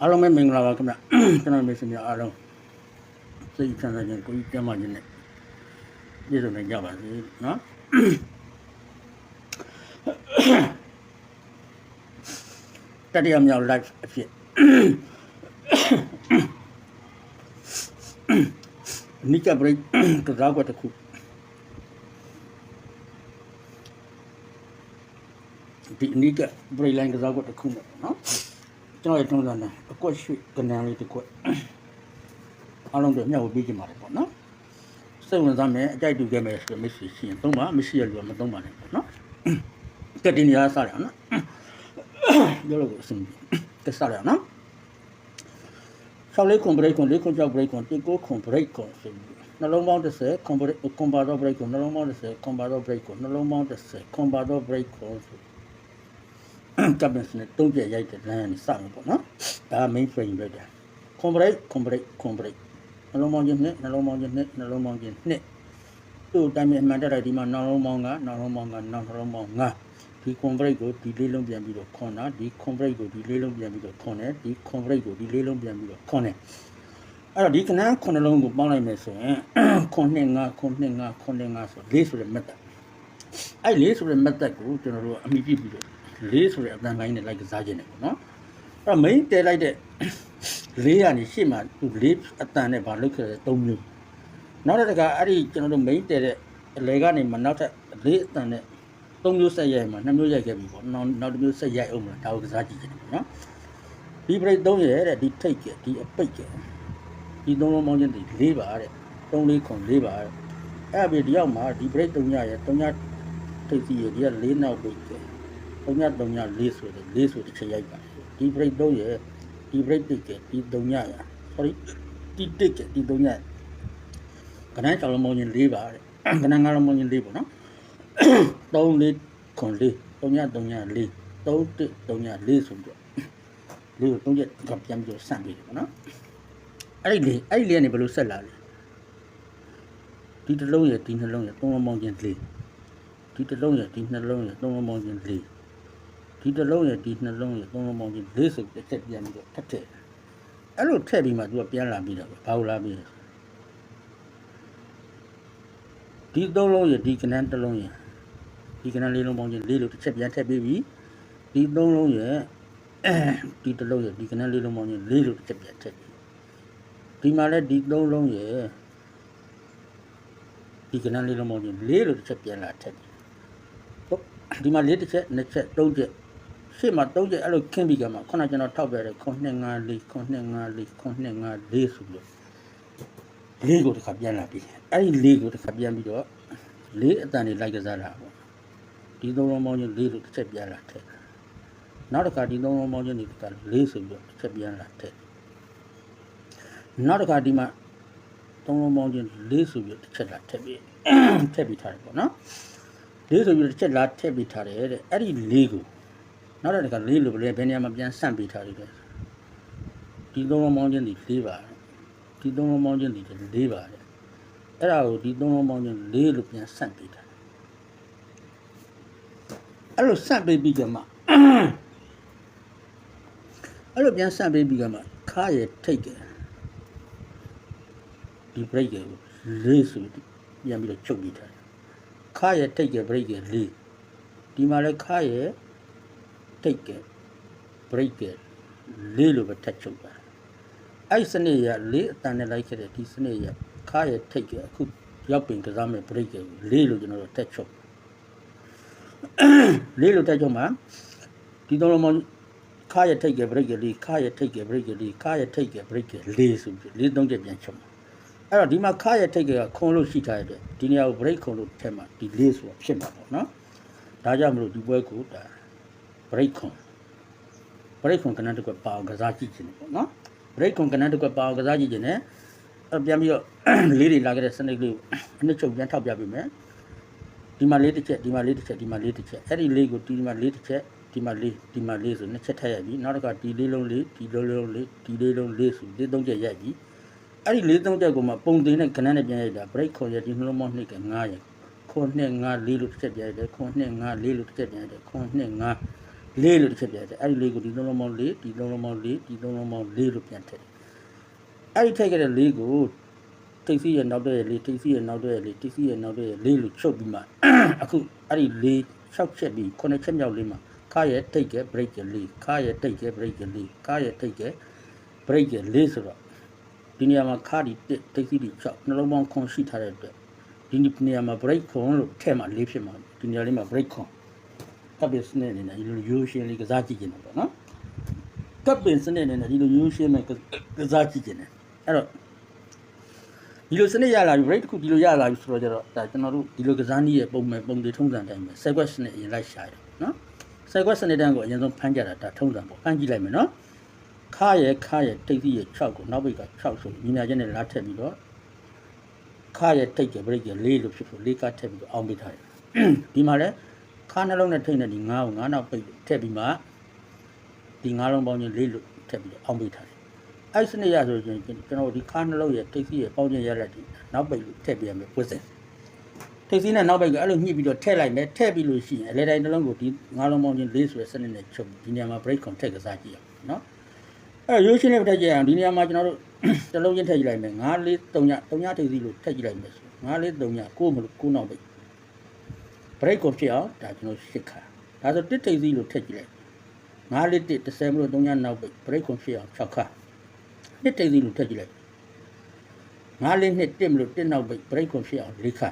အားလုံးပဲမင်္ဂလာပါခင်ဗျကျွန်တော်မိတ်ဆွေများအားလုံးစိတ်ချမ်းသာခြင်းကိုယ်ကြီးကျန်းမာခြင်းနဲ့ပြည့်စုံနိုင်ကြပါစေနော်တတိယမြောက် live အဖြစ်နိကဘရိတ်ကစားကွက်တစ်ခုဒီနိကဘရိတ်လိုင်းကစားကွက်တစ်ခုနဲ့နော် ကျွန်တော်ရဲ့ထုံးစံနဲ့အကွက်ရွှေကနန်းလေးတစ်ကွက်အားလုံးတွေမျှဝေပေးကြပါလေပေါ့နော်စိတ်ဝင်စားမယ်အကြိုက်တူခဲ့မယ်ဆိုတော့မရှိရှိရင်သုံးပါမရှိရလို့မသုံးပါနဲ့ပေါ့နော်ကက်တင်နေရစားရအောင်နော်ပြောလို့အဆင်ပြေကက်စားရအောင်နော်ဆောက်လေးကွန်ဘရိတ်ကွန်လေးကွန်ကြောက်ဘရိတ်ကွန်တိကိုကွန်ဘရိတ်ကွန်ဆိုပြီးနှလုံးပေါင်း30ကွန်ဘရိတ်ကွန်ပါတော့ဘရိတ်ကွန်နှလုံးပေါင်း30ကွန်ပါတော့ဘရိတ်ကွန်နှလုံးပေါင်း30ကွန်ပါတော့ဘရိတ်ကွန်ဆို ကပ်ပစ်နဲ့တုံးပြရိုက်တဲ့လမ်းကနေစမယ်ပေါ့နော်ဒါ main frame ပဲတဲ့ complete complete complete နှလုံးပေါင်းခြင်းနဲ့နှလုံးပေါင်းခြင်းနဲ့နှလုံးပေါင်းခြင်းနဲ့သူ့အတိုင်းအမှန်တက်တဲ့ဒီမှာနှလုံးပေါင်းကနှလုံးပေါင်းကနှလုံးပေါင်းငါဒီ complete ကိုဒီလေးလုံးပြန်ပြီးတော့ခွန်တာဒီ complete ကိုဒီလေးလုံးပြန်ပြီးတော့ခွန်တယ်ဒီ complete ကိုဒီလေးလုံးပြန်ပြီးတော့ခွန်တယ်အဲ့တော့ဒီကနန်းခုနှလုံးကိုပေါင်းလိုက်မယ်ဆိုရင်ခွန်နှစ်ငါခွန်နှစ်ငါခွန်နှစ်ငါဆိုလေးဆိုတဲ့ method အဲ့လေးဆိုတဲ့ method ကိုကျွန်တော်တို့အမိပြပြီးတော့ လေးဆိုတဲ့အတန်လိုင်းနဲ့လိုက်ကစားခြင်းတယ်ပေါ့နော်အဲ့တော့ main တဲလိုက်တဲ့လေးကနေရှေ့မှာသူလေးအတန်နဲ့ဗာလုတ်ခဲ့တဲ့၃မျိုးနောက်တစ်ခါအဲ့ဒီကျွန်တော်တို့ main တဲတဲ့အလဲကနေမှနောက်ထပ်လေးအတန်နဲ့၃မျိုးဆက်ရိုက်မှာ၂မျိုးရိုက်ခဲ့ပြီပေါ့နောက်နောက်တစ်မျိုးဆက်ရိုက်အောင်မှာဒါကိုကစားကြည့်ခြင်းတယ်ပေါ့နော်ဒီပြိတ်၃ရဲ့တဲ့ဒီထိတ်ကဒီအပိတ်ကဒီ၃လုံးပေါင်းခြင်းဒီ၄ပါတဲ့၃၄ခွန်၄ပါတဲ့အဲ့ပြီဒီရောက်မှာဒီ break တုံညရဲ့တုံညထိပ်စီရဲ့ဒီက၄နောက်ပိတ်တယ် 334ဆိုတဲ့၄ဆိုတစ်ချက်ရိုက်ပါဒီ break တော့ရဒီ break တစ်ကဒီ3ညရ sorry ဒီတစ်ကဒီ3ညကနန်းကြောင်လုံးမောင်းရင်၄ပါတဲ့ကနန်းငါလုံးမောင်းရင်၄ပေါ့နော်3 4ခွန်4 3ည3ည4 3 1 3ည4ဆိုပြီးတော့လေးကို3ရက်ကပြန်ပြီးတော့ဆန့်ပေးတယ်ပေါ့နော်အဲ့ဒီအဲ့ဒီလေးကနေဘယ်လိုဆက်လာလဲဒီတစ်လုံးရဒီနှလုံးရသုံးလုံးပေါင်းခြင်းလေးဒီတစ်လုံးရဒီနှလုံးရသုံးလုံးပေါင်းခြင်းလေး ဒီတစ်လုံးရဲ့ဒီနှလုံးရဲ့သုံးလုံးပေါင်းခြင်း၄ဆိုပြီးတစ်ချက်ပြန်ပြီးတော့ထပ်ထည့်အဲ့လိုထည့်ပြီးမှသူကပြန်လာပြီးတော့ဘာလို့လာပြီးလဲဒီသုံးလုံးရဲ့ဒီကနန်းတစ်လုံးရဲ့ဒီကနန်းလေးလုံးပေါင်းခြင်း၄လို့တစ်ချက်ပြန်ထည့်ပြီးပြီဒီသုံးလုံးရဲ့ဒီတစ်လုံးရဲ့ဒီကနန်းလေးလုံးပေါင်းခြင်း၄လို့တစ်ချက်ပြန်ထည့်ပြီးဒီမှာလည်းဒီသုံးလုံးရဲ့ဒီကနန်းလေးလုံးပေါင်းခြင်း၄လို့တစ်ချက်ပြန်လာထည့်ပြီးဟုတ်ဒီမှာ၄တစ်ချက်နှစ်ချက်သုံးချက် ရှေ့မှာသုံးချက်အဲ့လိုခင်းပြီးကမှခုနကကျွန်တော်ထောက်ပြတယ်ခွန်2 5 4ခွန်2 5 4ခွန်2 5 4ဆိုပြီးလေးကိုတစ်ခါပြန်လာပြီးအဲ့ဒီလေးကိုတစ်ခါပြန်ပြီးတော့လေးအတန်တွေလိုက်ကစားတာပေါ့ဒီသုံးလုံးပေါင်းခြင်းလေးလို့တစ်ချက်ပြန်လာထည့်နောက်တစ်ခါဒီသုံးလုံးပေါင်းခြင်းတွေတစ်ခါလေးဆိုပြီးတော့တစ်ချက်ပြန်လာထည့်နောက်တစ်ခါဒီမှာသုံးလုံးပေါင်းခြင်းလေးဆိုပြီးတော့တစ်ချက်လာထည့်ပြီးထည့်ပြီးထားတယ်ပေါ့နော်လေးဆိုပြီးတော့တစ်ချက်လာထည့်ပြီးထားတယ်တဲ့အဲ့ဒီလေးကို နောက်တစ်ခါလေးလို့ပဲဘယ်နေရာမှာပြန်ဆန့်ပြီးထားတယ်လဲဒီသုံးလုံးပေါင်းခြင်းတွေလေးပါဒီသုံးလုံးပေါင်းခြင်းတွေလေးပါတဲ့အဲ့ဒါကိုဒီသုံးလုံးပေါင်းခြင်းလေးလို့ပြန်ဆန့်ပြီးထားအဲ့လိုဆန့်ပေးပြီးကြမှာအဲ့လိုပြန်ဆန့်ပေးပြီးကြမှာခါရထိတ်တယ်ဒီ break ကိုလေးဆိုပြီးပြန်ပြီးတော့ချုပ်ပြီးထားတယ်ခါရထိတ်က break ကလေးဒီမှာလည်းခါရ ထိတ်က break ကလေးလို့ပဲထပ်ချုပ်တာအဲ့စနစ်ရလေးအတန်နဲ့လိုက်ခဲ့တဲ့ဒီစနစ်ရခါရထိတ်ကအခုရောက်ပင်ကစားမဲ့ break ကလေးလို့ကျွန်တော်တို့ထပ်ချုပ်လေးလို့ထပ်ချုပ်မှာဒီတော့မှခါရထိတ်က break ကလေးခါရထိတ်က break ကလေးခါရထိတ်က break ကလေးဆိုပြီးလေးသုံးချက်ပြန်ချုပ်မှာအဲ့တော့ဒီမှာခါရထိတ်ကခွန်လို့ရှိထားတဲ့ဒီနေရာကို break ခွန်လို့ထက်မှာဒီလေးဆိုတာဖြစ်မှာပေါ့နော်ဒါကြောင့်မလို့ဒီပွဲကိုဒါ break ခွန် break ခွန်ကနန်းတစ်ခွက်ပါအောင်ကစားကြည့်ခြင်းပေါ့နော် break ခွန်ကနန်းတစ်ခွက်ပါအောင်ကစားကြည့်ခြင်း ਨੇ အဲ့ပြန်ပြီးတော့လေးတွေလာခဲ့တဲ့စနစ်လေးကိုအနှစ်ချုပ်ပြန်ထောက်ပြပေးမယ်ဒီမှာလေးတစ်ချက်ဒီမှာလေးတစ်ချက်ဒီမှာလေးတစ်ချက်အဲ့ဒီလေးကိုဒီမှာလေးတစ်ချက်ဒီမှာလေးဒီမှာလေးဆိုနှစ်ချက်ထည့်ရပြီနောက်တစ်ခါဒီလေးလုံးလေးဒီလုံးလုံးလေးဒီလေးလုံးလေးဆိုလေးသုံးချက်ရိုက်ပြီအဲ့ဒီလေးသုံးချက်ကိုမှပုံတင်နဲ့ကနန်းနဲ့ပြန်ရိုက်တာ break ခွန်ရဒီနှလုံးမောင်းနှစ်က9ရခွန်နှစ်9လေးလို့တစ်ချက်ပြန်ရိုက်တယ်ခွန်နှစ်9လေးလို့တစ်ချက်ပြန်ရိုက်တယ်ခွန်နှစ်9 လေးလို့တစ်ချက်ပြတယ်အဲ့ဒီလေးကိုဒီလုံးလုံးမောင်းလေးဒီလုံးလုံးမောင်းလေးဒီလုံးလုံးမောင်းလေးလို့ပြန်ထည့်တယ်အဲ့ဒီထည့်ခဲ့တဲ့လေးကိုတိတ်စီရဲ့နောက်တဲ့လေးတိတ်စီရဲ့နောက်တဲ့လေးတိတ်စီရဲ့နောက်တဲ့လေးလို့ချုပ်ပြီးမှအခုအဲ့ဒီလေး6ချက်ပြီး9ချက်မြောက်လေးမှာခါရဲ့တိတ်က break ကလေးခါရဲ့တိတ်က break ကလေးခါရဲ့တိတ်က break ကလေးဆိုတော့ဒီနေရာမှာခါဒီတစ်တိတ်စီဒီ6နှလုံးပေါင်းခွန်ရှိထားတဲ့အတွက်ဒီနေရာမှာ break ခွန်လို့ထည့်မှလေးဖြစ်မှာဒီနေရာလေးမှာ break ခွန် ကပ်ပင်စနစ်အနေနဲ့ဒီလိုရိုးရှင်းလေးကစားကြည့်ကြတယ်ပေါ့နော်ကပ်ပင်စနစ်အနေနဲ့ဒီလိုရိုးရှင်းမဲ့ကစားကြည့်ကြတယ်အဲ့တော့ဒီလိုစနစ်ရလာပြီ break တစ်ခုဒီလိုရလာပြီဆိုတော့ကျတော့ဒါကျွန်တော်တို့ဒီလိုကစားနည်းရဲ့ပုံမှန်ပုံတွေထုံးစံတိုင်းပဲ sequence စနစ်အရင်လိုက်ရှာရတယ်နော် sequence စနစ်တန်းကိုအရင်ဆုံးဖမ်းကြတာဒါထုံးစံပေါ့ဖမ်းကြည့်လိုက်မယ်နော်ခါရဲ့ခါရဲ့တိတ်စီရဲ့6ကိုနောက်ဘက်က6ဆိုညီနာချက်နဲ့လာထက်ပြီးတော့ခါရဲ့တိတ်ရဲ့ break ရဲ့4လို့ဖြစ်ဖို့4ကထက်ပြီးတော့အောင်ပေးထားတယ်ဒီမှာလည်း ခါနှလုံးနဲ့ထိတ်နေဒီငါးကိုငါးနောက်ပိတ်ထည့်ပြီးမှဒီငါးလုံးပေါင်းချင်းလေးလို့ထည့်ပြီးတော့အောင်ပိတ်ထားတယ်။အဲ့စနစ်ရဆိုရင်ကျွန်တော်ဒီခါနှလုံးရဲ့ထိတ်စီရဲ့ပေါင်းချင်းရလက်ဒီနောက်ပိတ်လို့ထည့်ပြရမယ်ပွတ်စင်။ထိတ်စီနဲ့နောက်ပိတ်ကအဲ့လိုညှိပြီးတော့ထည့်လိုက်မယ်ထည့်ပြီးလို့ရှိရင်အလဲတိုင်းတစ်လုံးကိုဒီငါးလုံးပေါင်းချင်းလေးဆိုတဲ့စနစ်နဲ့ချုပ်ဒီနေရာမှာ break con ထည့်ကစားကြည့်ရအောင်နော်။အဲ့ရိုးရှင်းလေးထည့်ကြည့်အောင်ဒီနေရာမှာကျွန်တော်တို့တစ်လုံးချင်းထည့်ကြည့်လိုက်မယ်ငါးလေး3ည3ညထိတ်စီလို့ထည့်ကြည့်လိုက်မယ်ဆိုငါးလေး3ညကိုမလို့ကိုနောက်ပိတ် break ကိုဖြစ်အောင်ဒါကျွန်တော်ရှစ်ခါဒါဆိုတစ်ထိပ်စီလို့ထည့်ကြည့်လိုက်ငါးလေးတစ်30မလို့3ညနောက်ပိတ် break ကိုဖြစ်အောင်6ခါတစ်ထိပ်စီလို့ထည့်ကြည့်လိုက်ငါးလေးနှစ်တစ်မလို့တစ်နောက်ပိတ် break ကိုဖြစ်အောင်၄ခါ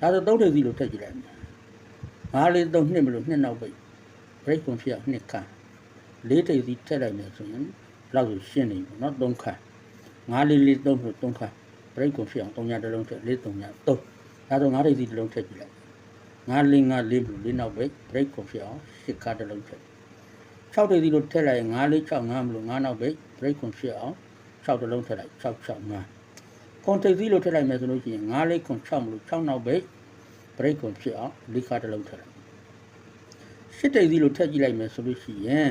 ဒါဆိုသုံးထိပ်စီလို့ထည့်ကြည့်လိုက်ငါးလေးသုံးနှစ်မလို့နှစ်နောက်ပိတ် break ကိုဖြစ်အောင်နှစ်ခါလေးထိပ်စီထည့်လိုက်မယ်ဆိုရင်လောက်ဆိုရှင်းနေပြီเนาะ3ခါငါးလေးလေးသုံးလို့3ခါ break ကိုဖြစ်အောင်3ညတစ်လုံးထည့်လေး3ည3ဒါဆိုငါးထိပ်စီတစ်လုံးထည့်ကြည့်လိုက် ငါးလေးငါးလေးဘူးလေးနောက်ပဲ break ကိုဖြစ်အောင်ရှစ်ခါတစ်လုံးထည့်6တိစီလို့ထည့်လိုက်ရင်ငါးလေး6ငါးမလို့ငါးနောက်ပဲ break ကိုဖြစ်အောင်6တစ်လုံးထည့်လိုက်6 6 5ခွန်တိစီလို့ထည့်လိုက်မယ်ဆိုလို့ရှိရင်ငါးလေးခွန်6မလို့6နောက်ပဲ break ကိုဖြစ်အောင်လေးခါတစ်လုံးထည့်လိုက်ရှစ်တိစီလို့ထည့်ကြည့်လိုက်မယ်ဆိုလို့ရှိရင်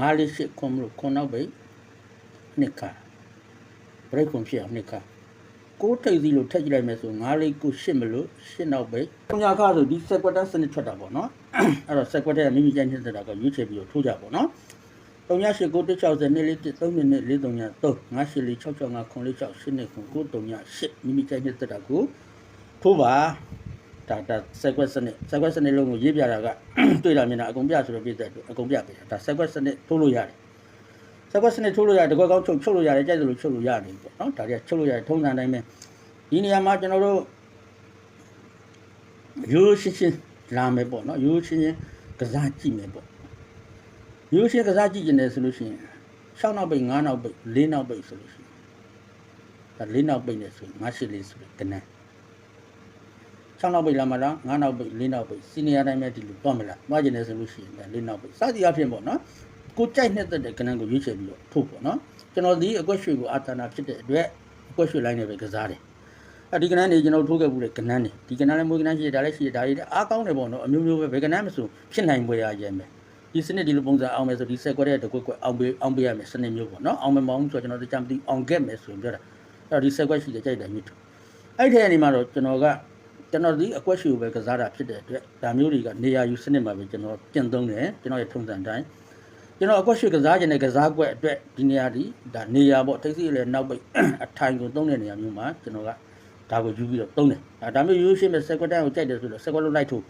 ငါးလေးရှစ်ခွန်မလို့ခွန်နောက်ပဲနှစ်ခါ break ကိုဖြစ်အောင်နှစ်ခါ ကိုးထိပ်စီလို့ထက်ကြည့်လိုက်မယ်ဆို9လေးကို8မလို့8နောက်ပဲပုံညာခါဆိုဒီ sequence စနစ်ထွက်တာပေါ့နော်အဲ့တော့ sequence ကမိမိကြိုက်နေတဲ့တာကရွေးချယ်ပြီးတော့ထိုးကြပေါ့နော်3ည8 9 160နှစ်လေး1 3နှစ်4 3ည3 5 8လေး6 6 5 9လေး6 8နှစ်9 9 3ည8မိမိကြိုက်နေတဲ့တာကိုထိုးပါဒါဒါ sequence စနစ် sequence စနစ်လုံးကိုရေးပြတာကတွေ့တာမြင်တာအကုန်ပြဆိုတော့ပြည့်တဲ့အတွက်အကုန်ပြပေးတာဒါ sequence စနစ်ထိုးလို့ရတယ် ဆက်ကွက်စနစ်ထိုးလို့ရတယ်တကွက်ကောင်းချုပ်ချုပ်လို့ရတယ်ကြိုက်တယ်လို့ချုပ်လို့ရတယ်ပေါ့နော်ဒါတွေကချုပ်လို့ရတယ်ထုံးစံတိုင်းပဲဒီနေရာမှာကျွန်တော်တို့ရိုးရှင်းရှင်းလာမယ်ပေါ့နော်ရိုးရှင်းရှင်းကစားကြည့်မယ်ပေါ့ရိုးရှင်းကစားကြည့်ကျင်တယ်ဆိုလို့ရှိရင်6နောက်ပိတ်9နောက်ပိတ်4နောက်ပိတ်ဆိုလို့ရှိရင်ဒါ4နောက်ပိတ်နေဆိုရင်9 8လေးဆိုတဲ့ကနန်း6နောက်ပိတ်လာမလား9နောက်ပိတ်4နောက်ပိတ်စီနီယာတိုင်းပဲဒီလိုတော့မလားမှားကျင်တယ်ဆိုလို့ရှိရင်ဒါ4နောက်ပိတ်စသည်အဖြစ်ပေါ့နော် ကိုကြိုက်နေတဲ့တဲ့ကဏ္ဍကိုရွေးချယ်ပြီးတော့ထုတ်ပေါ့နော်ကျွန်တော်ဒီအကွက်ရွှေကိုအာသနာဖြစ်တဲ့အတွက်အကွက်ရွှေလိုင်းနဲ့ပဲကစားတယ်အဲဒီကဏ္ဍနေကျွန်တော်ထိုးခဲ့မှုတဲ့ကဏ္ဍနေဒီကဏ္ဍလည်းမွေးကဏ္ဍရှိတယ်ဒါလည်းရှိတယ်ဒါတွေလည်းအားကောင်းတယ်ပေါ့နော်အမျိုးမျိုးပဲဘယ်ကဏ္ဍမဆိုဖြစ်နိုင်ပွဲရရဲမယ်ဒီစနစ်ဒီလိုပုံစံအောင်မယ်ဆိုဒီဆက်ကွက်တဲ့တကွက်ကွက်အောင်ပေးအောင်ပေးရမယ်စနစ်မျိုးပေါ့နော်အောင်မယ်မအောင်ဆိုတော့ကျွန်တော်တို့ကြမ်းပြီးအောင်ခဲ့မယ်ဆိုရင်ပြောတာအဲ့တော့ဒီဆက်ကွက်ရှိတယ်ကြိုက်တယ်မြစ်ထုတ်အဲ့ဒီအနေမှာတော့ကျွန်တော်ကကျွန်တော်ဒီအကွက်ရွှေကိုပဲကစားတာဖြစ်တဲ့အတွက်ဒါမျိုးတွေကနေရာယူစနစ်မှာပဲကျွန်တော်ပြင်သုံးတယ်ကျွန်တော်ရဲ့ထုံစံတိုင်း ကျွန်တော်အကွက်ရွှေကစားခြင်းနဲ့ကစားကွက်အတွက်ဒီနေရာဒီဒါနေရာပေါ့ထိပ်စီလည်းနောက်ပိတ်အထိုင်ကိုသုံးတဲ့နေရာမျိုးမှာကျွန်တော်ကဒါကိုယူပြီးတော့သုံးတယ်အဲဒါမျိုးရိုးရှင်းမဲ့စက်ကွက်တန်းကိုကြိုက်တယ်ဆိုတော့စက်ကွက်လို့လိုက်ထိုး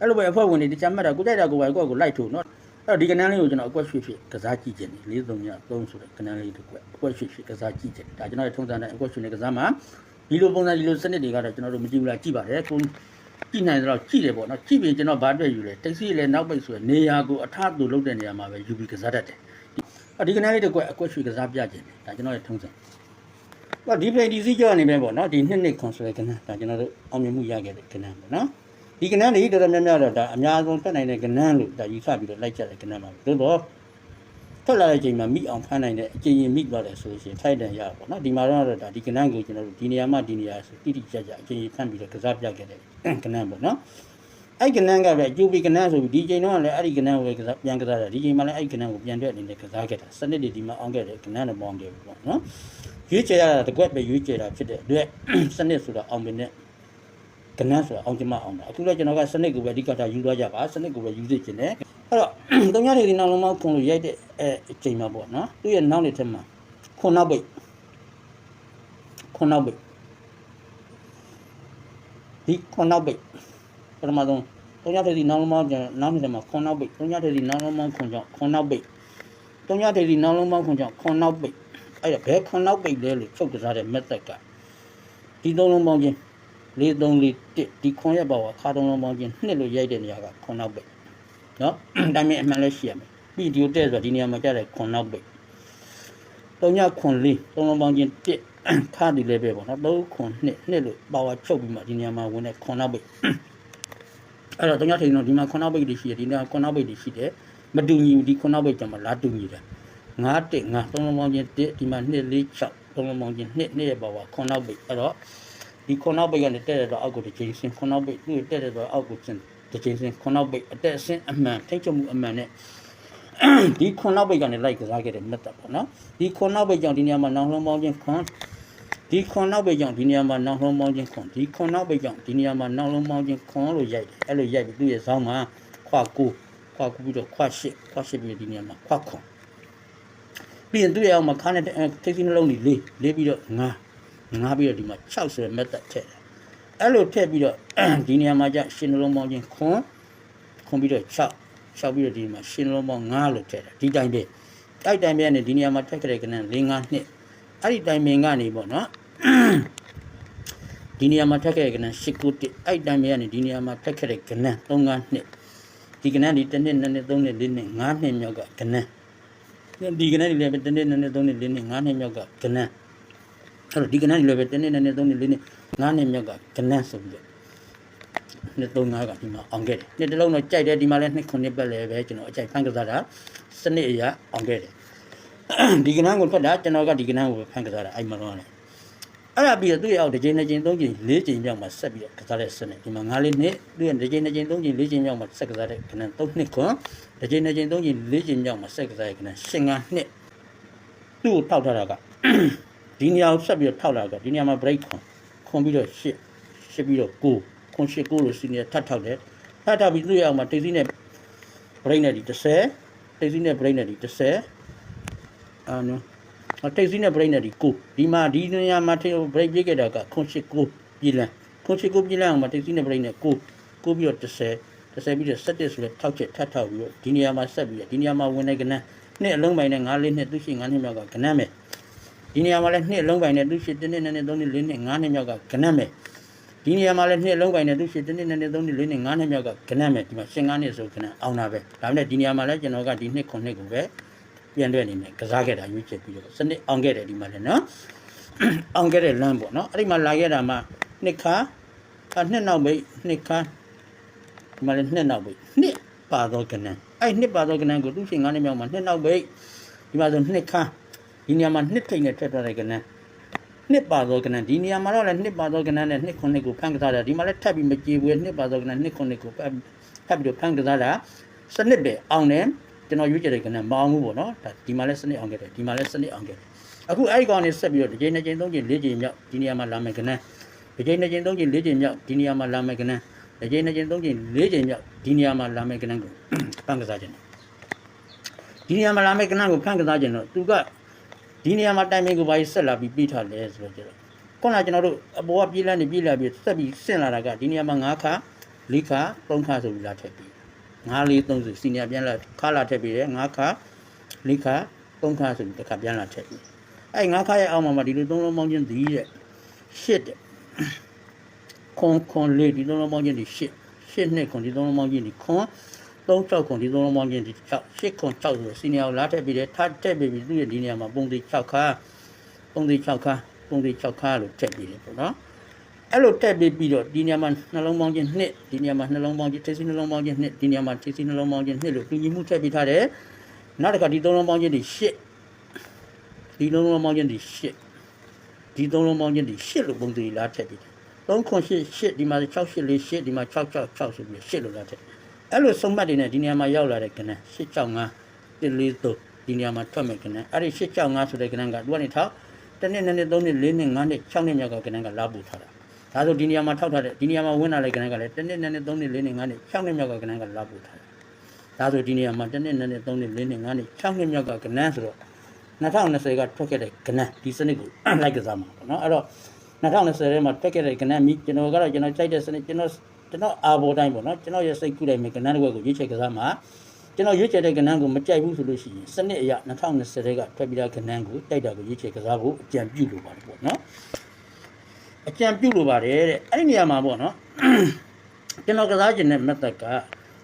အဲ့လိုပဲအဖွဲ့ဝင်တွေတခြားမှတ်တာကိုကြိုက်တာကိုပဲကိုယ့်ကိုလိုက်ထိုးနော်အဲ့တော့ဒီကနန်းလေးကိုကျွန်တော်အကွက်ရွှေဖြစ်ကစားကြည့်ခြင်း၄၃ည3ဆိုတဲ့ကနန်းလေးတစ်ကွက်အကွက်ရွှေဖြစ်ကစားကြည့်ခြင်းဒါကျွန်တော်ရဲ့ထုံးစံတဲ့အကွက်ရွှေနဲ့ကစားမှာဒီလိုပုံစံဒီလိုစနစ်တွေကတော့ကျွန်တော်တို့မကြည့်ဘူးလားကြည့်ပါတယ်ကို ကြည့်နိုင်တော့ကြည့်တယ်ပေါ့နော်ကြည့်ပြီးကျွန်တော်ဘာအတွက်ယူလဲတိတ်စီလည်းနောက်ပိတ်ဆိုရယ်နေရာကိုအထသူလုပ်တဲ့နေရာမှာပဲယူပြီးကစားတတ်တယ်အဒီကနေ့လေးတစ်ကွက်အကွက်ရွှေကစားပြခြင်းဒါကျွန်တော်ရဲ့ထုံးစံဟောဒီ play ဒီစီကြောနေပဲပေါ့နော်ဒီနှစ်နှစ်ခွန်ဆိုတဲ့ကဏ္ဍဒါကျွန်တော်တို့အောင်မြင်မှုရခဲ့တဲ့ကဏ္ဍပေါ့နော်ဒီကဏ္ဍလေးတော်တော်များများတော့ဒါအများဆုံးတက်နိုင်တဲ့ကဏ္ဍလို့ဒါယူဆပြီးတော့လိုက်ကြတဲ့ကဏ္ဍပါပဲသို့တော့ ထွက်လာတဲ့အချိန်မှာမိအောင်ဖမ်းနိုင်တဲ့အချိန်ရင်မိသွားတယ်ဆိုလို့ရှိရင်ထိုက်တန်ရပါပေါ့နော်ဒီမှာတော့ဒါဒီကဏ္ဍကိုကျွန်တော်တို့ဒီနေရာမှဒီနေရာဆိုတိတိကျကျအချိန်ရင်ဖမ်းပြီးတော့ကစားပြခဲ့တဲ့ကဏ္ဍပေါ့နော်အဲ့ကနန်းကပဲအကျိုးပေးကနန်းဆိုပြီးဒီချိန်တော့လည်းအဲ့ဒီကနန်းကိုပဲကစားပြန်ကစားတာဒီချိန်မှလည်းအဲ့ဒီကနန်းကိုပြန်တဲ့အနေနဲ့ကစားခဲ့တာစနစ်တွေဒီမှာအောင်ခဲ့တယ်ကနန်းတော့မအောင်ခဲ့ဘူးပေါ့နော်ရွေးချယ်ရတာတကွက်ပဲရွေးချယ်တာဖြစ်တဲ့အတွက်စနစ်ဆိုတာအောင်ပင်နဲ့ကနန်းဆိုတာအောင်ချင်မအောင်တာအခုလည်းကျွန်တော်ကစနစ်ကိုပဲအဓိကထားယူသွားကြပါစနစ်ကိုပဲယူသိချင်တယ်အဲ့တော့တုံညထေဒီနောက်လုံးမောင်းခွန်လို့ရိုက်တဲ့ အဲအချိန်မှာပေါ့နော်သူ့ရဲ့နောက်နေထက်မှာခွန်နောက်ပိတ်ခွန်နောက်ပိတ်ဒီခွန်နောက်ပိတ်ပထမဆုံးတုံညထေဒီနောက်လုံးမောင်းကျန်နောက်နေထက်မှာခွန်နောက်ပိတ်တုံညထေဒီနောက်လုံးမောင်းခွန်ကြောင့်ခွန်နောက်ပိတ်တုံညထေဒီနောက်လုံးမောင်းခွန်ကြောင့်ခွန်နောက်ပိတ်အဲ့ဒါဘယ်ခွန်နောက်ပိတ်လဲလို့ချုပ်ကစားတဲ့ method ကဒီသုံးလုံးပေါင်းချင်း၄3 4 1ဒီခွန်ရဲ့ဘောကခါသုံးလုံးပေါင်းချင်းနှစ်လို့ရိုက်တဲ့နေရာကခွန်နောက်ပိတ်နော်ဒါပေမဲ့အမှန်လည်းရှိရမယ် ပြီးဒီကိုတဲ့ဆိုတော့ဒီနေရာမှာကြတဲ့ခွန်နောက်ပိတ်၃ညခွန်လေးသုံးလုံးပေါင်းချင်းတစ်ခါဒီလည်းပဲပေါ့နော်၃ခွန်နှစ်နှစ်လို့ပါဝါချုပ်ပြီးမှဒီနေရာမှာဝင်တဲ့ခွန်နောက်ပိတ်အဲ့တော့၃ညထိန်တော့ဒီမှာခွန်နောက်ပိတ်တွေရှိတယ်ဒီနေရာခွန်နောက်ပိတ်တွေရှိတယ်မတူညီဘူးဒီခွန်နောက်ပိတ်ကြမှာလာတူညီတယ်၅တစ်၅သုံးလုံးပေါင်းချင်းတစ်ဒီမှာနှစ်လေး၆သုံးလုံးပေါင်းချင်းနှစ်နှစ်ရဲ့ပါဝါခွန်နောက်ပိတ်အဲ့တော့ဒီခွန်နောက်ပိတ်ကနေတဲ့တော့အောက်ကိုတစ်ချိန်ဆင်းခွန်နောက်ပိတ်သူ့တဲ့တော့အောက်ကိုဆင်းတစ်ချိန်စဉ်ခုနောက်ပိတ်အတက်အဆင်းအမှန်ထိတ်ချုပ်မှုအမှန်နဲ့ ဒီခုနောက်ပိတ်ကနေလိုက်ကစားခဲ့တဲ့ method ပေါ့နော်ဒီခုနောက်ပိတ်ကြောင့်ဒီနေရာမှာနောင်လုံးပေါင်းခြင်းခွန်ဒီခုနောက်ပိတ်ကြောင့်ဒီနေရာမှာနောင်လုံးပေါင်းခြင်းခွန်ဒီခုနောက်ပိတ်ကြောင့်ဒီနေရာမှာနောင်လုံးပေါင်းခြင်းခွန်လို့ရိုက်တယ်အဲ့လိုရိုက်ပြီးသူ့ရဲ့ဇောင်းမှာခွာကိုခွာကူပြီးတော့ခွာရှစ်ခွာရှစ်ပြီးဒီနေရာမှာခွာခွန်ပြီးရင်သူ့ရဲ့အောက်မှာခါနဲ့ထိတ်စီနှလုံးကြီးလေးလေးပြီးတော့ငါငါပြီးတော့ဒီမှာ6ဆိုတဲ့ method ထည့်တယ်အဲ့လိုထည့်ပြီးတော့ဒီနေရာမှာကျရှင်းနှလုံးပေါင်းချင်းခွန်ခွန်ပြီးတော့6 6ပြီးတော့ဒီမှာရှင်းနှလုံးပေါင်း9လို့ထည့်တယ်ဒီတိုင်းပဲတိုက်တိုင်းပဲနဲ့ဒီနေရာမှာထည့်ကြတဲ့ကနန်း၄၅နှစ်အဲ့ဒီတိုင်းပင်ကနေပေါ့နော်ဒီနေရာမှာထည့်ခဲ့တဲ့ကနန်း၈ခုတစ်အဲ့တိုင်းပဲကနေဒီနေရာမှာထည့်ခဲ့တဲ့ကနန်း၃၅နှစ်ဒီကနန်းဒီတစ်နှစ်နှစ်နှစ်သုံးနှစ်လေးနှစ်၅နှစ်မြောက်ကကနန်းဒီကနန်းဒီလည်းပဲတစ်နှစ်နှစ်နှစ်သုံးနှစ်လေးနှစ်၅နှစ်မြောက်ကကနန်းအဲ့တော့ဒီကနန်းတွေလည်းပဲတစ်နှစ်နှစ်နှစ်သုံးနှစ်လေးနှစ်ငါးနှစ်မြောက်ကကနန်းဆိုပြီးတော့ နှစ်သုံးငါးကဒီမှာအောင်ခဲ့တယ်နှစ်တစ်လုံးတော့ကြိုက်တယ်ဒီမှာလည်းနှစ်ခုနှစ်ပတ်လည်းပဲကျွန်တော်အကြိုက်ဖန်ကစားတာစနစ်အရာအောင်ခဲ့တယ်ဒီကနန်းကိုထွက်တာကျွန်တော်ကဒီကနန်းကိုဖန်ကစားတာအဲ့မှာတော့လေအဲ့ဒါပြီးတော့သူ့ရဲ့အောက်တစ်ချိန်နှစ်ချိန်သုံးချိန်လေးချိန်မြောက်မှာဆက်ပြီးတော့ကစားတဲ့စနစ်ဒီမှာငါးလေးနှစ်သူ့ရဲ့တစ်ချိန်နှစ်ချိန်သုံးချိန်လေးချိန်မြောက်မှာဆက်ကစားတဲ့ကနန်းသုံးနှစ်ခွန်တစ်ချိန်နှစ်ချိန်သုံးချိန်လေးချိန်မြောက်မှာဆက်ကစားတဲ့ကနန်းရှင်းငါနှစ်သူ့ကိုထောက်ထားတာကဒီနေရာကိုဆက်ပြီးတော့ထောက်လာတော့ဒီနေရာမှာ break ခွန်ခွန်ပြီးတော့ရှစ်ရှစ်ပြီးတော့ကို ခွန်ရှစ်ကိုလို့စီနေထပ်ထောက်တယ်ထပ်ထောက်ပြီးသူ့ရအောင်မှာတိတ်စီနဲ့ break နဲ့ဒီ30တိတ်စီနဲ့ break နဲ့ဒီ30အာနော်တိတ်စီနဲ့ break နဲ့ဒီကိုဒီမှာဒီနေရာမှာထိ break ပြခဲ့တာကခွန်ရှစ်ကိုပြည်လန်ခွန်ရှစ်ကိုပြည်လန်အောင်မှာတိတ်စီနဲ့ break နဲ့ကိုကိုပြီးတော့30 30ပြီးတော့17ဆိုလဲထောက်ချက်ထပ်ထောက်ပြီးတော့ဒီနေရာမှာဆက်ပြီးတော့ဒီနေရာမှာဝင်နေကနန်းနှစ်အလုံးပိုင်းနဲ့9လေးနှစ်သူရှိ9နှစ်မြောက်ကကနန်းမယ်ဒီနေရာမှာလည်းနှစ်လုံးပိုင်နဲ့သူရှိတစ်နှစ်နှစ်နှစ်သုံးနှစ်လေးနှစ်ငါးနှစ်မြောက်ကကနက်မယ် ဒီနေရာမှာလည်းနှစ်လုံးပိုင်နဲ့သူရှိတစ်နှစ်နှစ်နှစ်သုံးနှစ်လေးနှစ်ငါးနှစ်မြောက်ကကနက်မယ်ဒီမှာရှင်ငါးနှစ်ဆိုကနက်အောင်တာပဲဒါပေမဲ့ဒီနေရာမှာလည်းကျွန်တော်ကဒီနှစ်ခုနှစ်ကိုပဲပြန်တွဲအနေနဲ့ကစားခဲ့တာရွေးချယ်ပြီးတော့စနစ်အောင်ခဲ့တယ်ဒီမှာလည်းနော်အောင်ခဲ့တဲ့လမ်းပေါ့နော်အဲ့ဒီမှာလာခဲ့တာမှာနှစ်ခါအနှစ်နောက်မိတ်နှစ်ခါဒီမှာလည်းနှစ်နောက်မိတ်နှစ်ပါတော့ကနက်အဲ့နှစ်ပါတော့ကနက်ကိုသူရှိငါးနှစ်မြောက်မှာနှစ်နောက်မိတ်ဒီမှာဆိုနှစ်ခါဒီနေရာမှာနှစ်ထိတ်နဲ့ထည့်ထားတဲ့ကဏ္ဍ နှစ်ပါသောကဏ္ဍဒီနေရာမှာတော့လည်းနှစ်ပါသောကဏ္ဍနဲ့နှစ်ခုနှစ်ကိုဖန်ကစားတာဒီမှာလည်းထပ်ပြီးမကြည်ဘူးနှစ်ပါသောကဏ္ဍနှစ်ခုနှစ်ကိုဖတ်ဖတ်ပြီးတော့ဖန်ကစားတာစနစ်ပဲအောင်တယ်ကျွန်တော်ရွေးချယ်တဲ့ကဏ္ဍမအောင်ဘူးပေါ့နော်ဒါဒီမှာလည်းစနစ်အောင်ခဲ့တယ်ဒီမှာလည်းစနစ်အောင်ခဲ့တယ်အခုအဲ့ဒီကောင်နေဆက်ပြီးတော့တစ်ချိန်နှစ်ချိန်သုံးချိန်လေးချိန်မြောက်ဒီနေရာမှာလာမယ်ကဏ္ဍတစ်ချိန်နှစ်ချိန်သုံးချိန်လေးချိန်မြောက်ဒီနေရာမှာလာမယ်ကဏ္ဍတစ်ချိန်နှစ်ချိန်သုံးချိန်လေးချိန်မြောက်ဒီနေရာမှာလာမယ်ကဏ္ဍကိုဖန်ကစားခြင်းဒီနေရာမှာလာမယ်ကဏ္ဍကိုဖန်ကစားခြင်းတော့သူက ဒီနေရာမှာတိုင်ပင်ကိုဘာကြီးဆက်လာပြီးပြီးထားလဲဆိုတော့ကျတော့ခုနကကျွန်တော်တို့အပေါ်ကပြေးလန်းနေပြေးလာပြီးဆက်ပြီးဆင့်လာတာကဒီနေရာမှာ9ခါ4ခါ3ခါဆိုပြီးလာထည့်ပြီး9 4 3ဆိုစီနီယာပြန်လာခါလာထည့်ပြီးတယ်9ခါ4ခါ3ခါဆိုပြီးတစ်ခါပြန်လာထည့်ပြီးအဲ9ခါရဲ့အောက်မှာမှဒီလိုသုံးလုံးပေါင်းချင်းဒီတဲ့ရှစ်တဲ့ခွန်ခွန်လေးဒီသုံးလုံးပေါင်းချင်းဒီရှစ်ရှစ်နှစ်ခွန်ဒီသုံးလုံးပေါင်းချင်းဒီခွန် 3 6ခွန်ဒီသုံးလုံးပေါင်းချင်းဒီ6 8ခွန်6ဆိုစီနီယာကိုလာထည့်ပြီးတယ်ထပ်ထည့်ပြီးပြီးသူ့ရဲ့ဒီနေရာမှာပုံသေး6ခါပုံသေး6ခါပုံသေး6ခါလို့ထည့်ပြီးတယ်ပေါ့နော်အဲ့လိုတက်ပြီးပြီးတော့ဒီနေရာမှာနှလုံးပေါင်းချင်းနှစ်ဒီနေရာမှာနှလုံးပေါင်းချင်းထိပ်စီနှလုံးပေါင်းချင်းနှစ်ဒီနေရာမှာထိပ်စီနှလုံးပေါင်းချင်းနှစ်လို့တူညီမှုထည့်ပြီးထားတယ်နောက်တစ်ခါဒီသုံးလုံးပေါင်းချင်းဒီရှစ်ဒီသုံးလုံးပေါင်းချင်းဒီရှစ်ဒီသုံးလုံးပေါင်းချင်းဒီရှစ်လို့ပုံသေးလားထည့်ပြီးတယ်3ခွန်8 8ဒီမှာ6 8လေး8ဒီမှာ6 6 6ဆိုပြီး8လို့လားထည့် အဲ့လိုစုံမှတ်တွေနဲ့ဒီနေရာမှာရောက်လာတဲ့ကဏ္ဍ8 6 5 1 4 3ဒီနေရာမှာထွက်မယ်ကဏ္ဍအဲ့ဒီ8 6 5ဆိုတဲ့ကဏ္ဍကသူကနေထောက်တစ်နှစ်နှစ်နှစ်သုံးနှစ်လေးနှစ်ငါးနှစ်6နှစ်မြောက်ကကဏ္ဍကလာပူထားတာဒါဆိုဒီနေရာမှာထောက်ထားတဲ့ဒီနေရာမှာဝင်လာတဲ့ကဏ္ဍကလည်းတစ်နှစ်နှစ်နှစ်သုံးနှစ်လေးနှစ်ငါးနှစ်6နှစ်မြောက်ကကဏ္ဍကလာပူထားတာဒါဆိုဒီနေရာမှာတစ်နှစ်နှစ်နှစ်သုံးနှစ်လေးနှစ်ငါးနှစ်၆နှစ်မြောက်ကကနန်းဆိုတော့2020ကထွက်ခဲ့တဲ့ကနန်းဒီစနစ်ကိုလိုက်ကစားမှာပေါ့နော်အဲ့တော့2020ထဲမှာထွက်ခဲ့တဲ့ကနန်းမိကျွန်တော်ကတော့ကျွန်တော်ကြိုက်တဲ့စနစ်ကျွန်တော် ကျွန်တော်အာဘောတိုင်းပေါ့နော်ကျွန်တော်ရဲ့စိတ်ကူးလိုက်မယ်ကနန်းတစ်ခွက်ကိုရွေးချယ်ကစားမှာကျွန်တော်ရွေးချယ်တဲ့ကနန်းကိုမကြိုက်ဘူးဆိုလို့ရှိရင်စနစ်အရ2020ထဲကထွက်ပြီးသားကနန်းကိုတိုက်တာကိုရွေးချယ်ကစားဖို့အကြံပြုလိုပါတယ်ပေါ့နော်အကြံပြုလိုပါတယ်တဲ့အဲ့ဒီနေရာမှာပေါ့နော်ကျွန်တော်ကစားခြင်းတဲ့ method က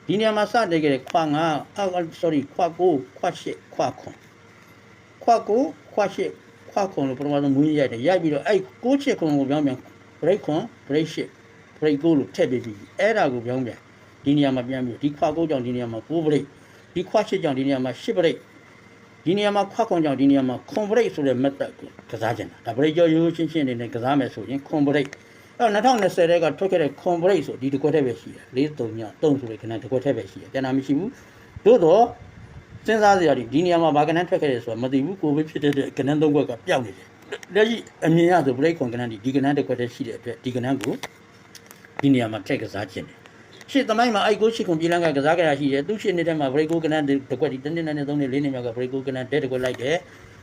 ဒီနေရာမှာစတင်ခဲ့တဲ့ခွာ9အာ sorry ခွာ9ခွာ10ခွာ9ခွာ9ခွာ10ခွာ9လို့ပထမဆုံးမူးရိုက်တယ်ရိုက်ပြီးတော့အဲ့9 10ခွန်ကိုပြောင်းပြန် break ခွန် break 10 break 9လို့ထည့်ပေးပြီးအဲ့ဒါကိုပြောင်းပြန်ဒီနေရာမှာပြန်ပြီးဒီခွာ9ကြောင့်ဒီနေရာမှာ9 break ဒီခွာ10ကြောင့်ဒီနေရာမှာ10 break ဒီနေရာမှာခွာခွန်ကြောင့်ဒီနေရာမှာခွန် break ဆိုတဲ့ method ကိုကစားခြင်းတာဒါ break ကြောရိုးရိုးရှင်းရှင်းနေနဲ့ကစားမယ်ဆိုရင်ခွန် break အဲ့တော့2020တဲကထွက်ခဲ့တဲ့ converate ဆိုဒီတစ်ခွက်တည်းပဲရှိတယ်၄၃ည3ဆိုတဲ့ခဏတစ်ခွက်တည်းပဲရှိတယ်ပြန်တာမရှိဘူးသို့တော့စဉ်းစားစရာဒီဒီနေရာမှာဘာကဏ္ဍထွက်ခဲ့တယ်ဆိုတာမသိဘူးကိုပဲဖြစ်တဲ့ကဏ္ဍ၃ခွက်ကပျောက်နေတယ်လက်ရှိအမြင်ရဆို break ခွန်ကဏ္ဍဒီဒီကဏ္ဍတစ်ခွက်တည်းရှိတဲ့အတွက်ဒီကဏ္ဍကို ဒီနေရာမှာထည့်ကစားခြင်းတယ်ရှစ်သမိုင်းမှာအိုက်ကိုရှစ်ခွန်ပြည်လန်းကကစားကြတာရှိတယ်သူရှစ်နှစ်ထဲမှာ break ကိုကဏ္ဍတစ်ခွက်ဒီတစ်နှစ်နဲ့သုံးနှစ်လေးနှစ်မြောက်က break ကိုကဏ္ဍတဲ့တစ်ခွက်လိုက်တယ်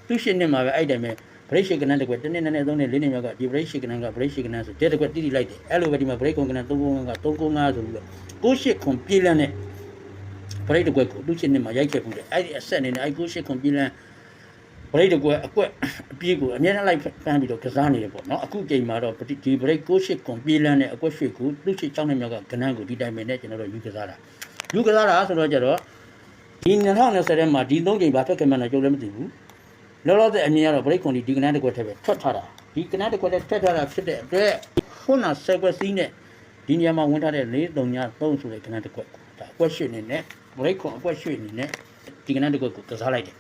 သူရှစ်နှစ်မှာပဲအဲ့တိုင်းပဲ break ရှိကနန်းတစ်ခွက်တစ်နှစ်နဲ့သုံးနှစ်လေးနှစ်မြောက်ကဒီ break ရှိကနန်းက break ရှိကနန်းဆိုတဲ့တစ်ခွက်တိတိလိုက်တယ်အဲ့လိုပဲဒီမှာ break ခွန်ကနန်း3ခုက395ဆိုပြီးတော့68ခွန်ပြေးလန်းတဲ့ break တစ်ခွက်ကိုသူ့ရှင်းနှစ်မှာရိုက်ခဲ့ဘူးတယ်အဲ့ဒီအဆက်အနေနဲ့အဲ့68ခွန်ပြေးလန်း break တစ်ခွက်အကွက်အပြေးကိုအမြဲတမ်းလိုက်ဖမ်းပြီးတော့ကစားနေတယ်ပေါ့နော်အခုချိန်မှာတော့ဒီ break 68ခွန်ပြေးလန်းတဲ့အကွက်ရွှေကိုသူ့ရှင်း6နှစ်မြောက်ကကနန်းကိုဒီတိုင်းပဲနဲ့ကျွန်တော်တို့ယူကစားတာယူကစားတာဆိုတော့ကြတော့ဒီ2020ထဲမှာဒီ3ချိန်ဘာထွက်ခဲ့မှန်းတော့ကြုံလည်းမသိဘူးလောလောဆယ်အမြင်ကတော့ break ခွန်ဒီဒီကနန်းတစ်ခွက်ထည့်ပဲထွက်ထားတာဒီကနန်းတစ်ခွက်တည်းထွက်ထားတာဖြစ်တဲ့အတွက်ခုနဆယ်ခွက်စီးနဲ့ဒီနေရာမှာဝင်ထားတဲ့၄၃ည3ဆိုတဲ့ကနန်းတစ်ခွက်ဒါအကွက်ရွှေ့နေနဲ့ break ခွန်အကွက်ရွှေ့နေနဲ့ဒီကနန်းတစ်ခွက်ကိုကစားလိုက်တယ်